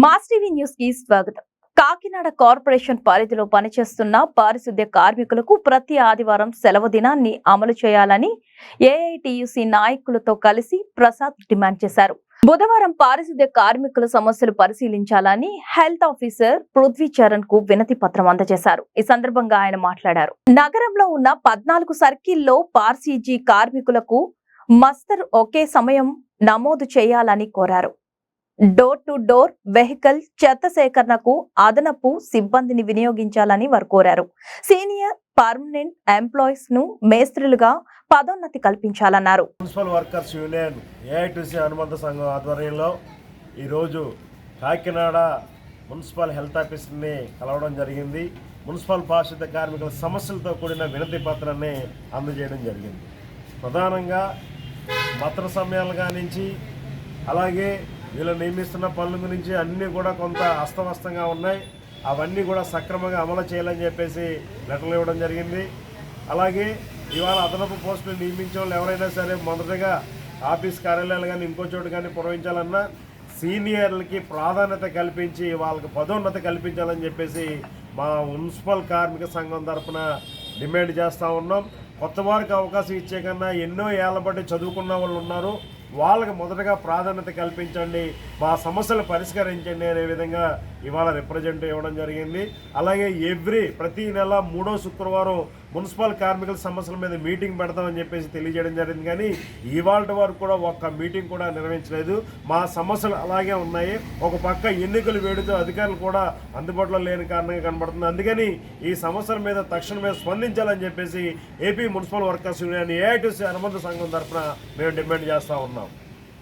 Mass TV న్యూస్కి స్వాగతం. Kakinada corporation పరిధిలో పనిచేస్తున్న పారిశుద్ధ్య కార్మికులకు ప్రతి ఆదివారం సెలవు దినాన్ని అమలు చేయాలని ఏఐటియుసి నాయకులతో కలిసి ప్రసాద్ డిమాండ్ చేశారు. బుధవారం పారిశుద్ధ్య కార్మికుల సమస్యలు పరిశీలించాలని హెల్త్ ఆఫీసర్ పృథ్వీ చరణ్కు వినతి పత్రం అందజేశారు. ఈ సందర్భంగా ఆయన మాట్లాడారు. నగరంలో ఉన్న పద్నాలుగు సర్కిల్లో పార్సీజీ కార్మికులకు మస్తర్ ఒకే సమయం నమోదు చేయాలని కోరారు. డోర్ టు డోర్ వెహికల్ చెత్త సేకరణకు అదనపు సిబ్బందిని వినియోగించాలని వారు కోరారు. సీనియర్ పర్మనెంట్ ఎంప్లాయీస్ను మేస్త్రులుగా పదోన్నతి కల్పించాలన్నారు. మున్సిపల్ వర్కర్స్ యూనియన్ ఏఐటిసి అనుబంధ సంఘం ఆధ్వర్యంలో ఈరోజు కాకినాడ మున్సిపల్ హెల్త్ ఆఫీస్ని కలవడం జరిగింది. మున్సిపల్ పారిశుద్ధ కార్మికుల సమస్యలతో కూడిన వినతి పత్రాన్ని అందజేయడం జరిగింది. ప్రధానంగా భద్ర సమయాలుగా నుంచి అలాగే వీళ్ళు నియమిస్తున్న పనుల గురించి అన్నీ కూడా కొంత అస్తవ్యస్తంగా ఉన్నాయి. అవన్నీ కూడా సక్రమంగా అమలు చేయాలని చెప్పేసి లెటర్లు ఇవ్వడం జరిగింది. అలాగే ఇవాళ అదనపు పోస్టులు నియమించే వాళ్ళు ఎవరైనా సరే మొదటగా ఆఫీస్ కార్యాలయాలు కానీ ఇంకో చోటు కానీ పురవించాలన్నా సీనియర్లకి ప్రాధాన్యత కల్పించి వాళ్ళకి పదోన్నత కల్పించాలని చెప్పేసి మా మున్సిపల్ కార్మిక సంఘం తరఫున డిమాండ్ చేస్తూ ఉన్నాం. కొత్త వారికి అవకాశం ఇచ్చే కన్నా ఎన్నో ఏళ్ళ బట్టి చదువుకున్న వాళ్ళు ఉన్నారు. వాళ్ళకి మొదటగా ప్రాధాన్యత కల్పించండి మా సమస్యలు పరిష్కరించండి అనే విధంగా ఇవాళ రిప్రజెంట్ ఇవ్వడం జరిగింది. అలాగే ఎవ్రీ ప్రతి నెల మూడో శుక్రవారం మున్సిపల్ కార్మికుల సమస్యల మీద మీటింగ్ పెడతామని చెప్పేసి తెలియజేయడం జరిగింది. కానీ ఇవాళ వరకు కూడా ఒక్క మీటింగ్ కూడా నిర్వహించలేదు. మా సమస్యలు అలాగే ఉన్నాయి. ఒక పక్క ఎన్నికలు వేడుతూ అధికారులు కూడా అందుబాటులో లేని కారణంగా కనబడుతుంది. అందుకని ఈ సమస్యల మీద తక్షణమే స్పందించాలని చెప్పేసి AP municipal workers union AITC అనుబంధ సంఘం తరఫున మేము డిమాండ్ చేస్తూ ఉన్నాం.